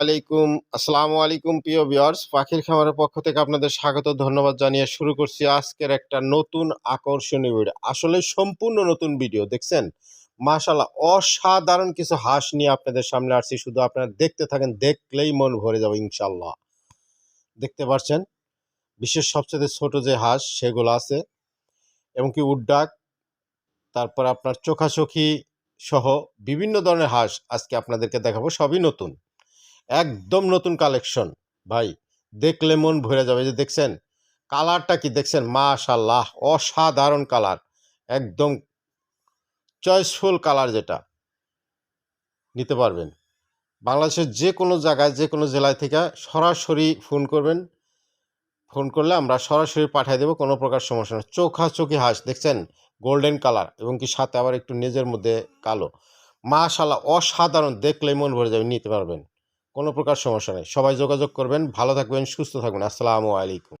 আলাইকুম, আসসালামু আলাইকুম প্রিয় ভিউয়ার্স পাখির খামারের পক্ষ থেকে আপনাদের স্বাগত, ধন্যবাদ জানিয়ে শুরু করছি আজকের একটা নতুন আকর্ষণীয় ভিডিও আসলে সম্পূর্ণ নতুন ভিডিও দেখছেন? মাশাল্লাহ অসাধারণ কিছু হাঁস নিয়ে আপনাদের সামনে আসছি। শুধু আপনারা দেখতে থাকেন, দেখলেই মন ভরে যাবে ইনশাল্লাহ দেখতে পাচ্ছেন বিশ্বের সবচেয়ে ছোট যে হাঁস, সেগুলো আছে। এবং কি উড্ডাক তারপর আপনার চোখাচোখি সহ বিভিন্ন ধরনের হাঁস আজকে আপনাদেরকে দেখাবো। সবই নতুন। একদম নতুন কালেকশন ভাই, দেখলে মন ভরে যাবে যে দেখছেন কালারটা কি দেখছেন? মাশাল্লাহ, অসাধারণ কালার একদম চয়েসফুল কালার যেটা। নিতে পারবেন। বাংলাদেশের যে কোনো জায়গায়, যে কোনো জেলায় থেকে সরাসরি ফোন করবেন। ফোন করলে আমরা সরাসরি পাঠিয়ে দেবো, কোনো প্রকার সমস্যা নেই। চোখা চোখি হাঁস, দেখছেন? গোল্ডেন কালার এবং কি সাথে আবার একটু নিজের মধ্যে কালো। মাশাল্লাহ, অসাধারণ, দেখলে মন ভরে যাবে, নিতে পারবেন। কোনো প্রকার সমস্যা নেই। সবাই যোগাযোগ করবেন ভালো থাকবেন সুস্থ থাকবেন। আসসালামু আলাইকুম।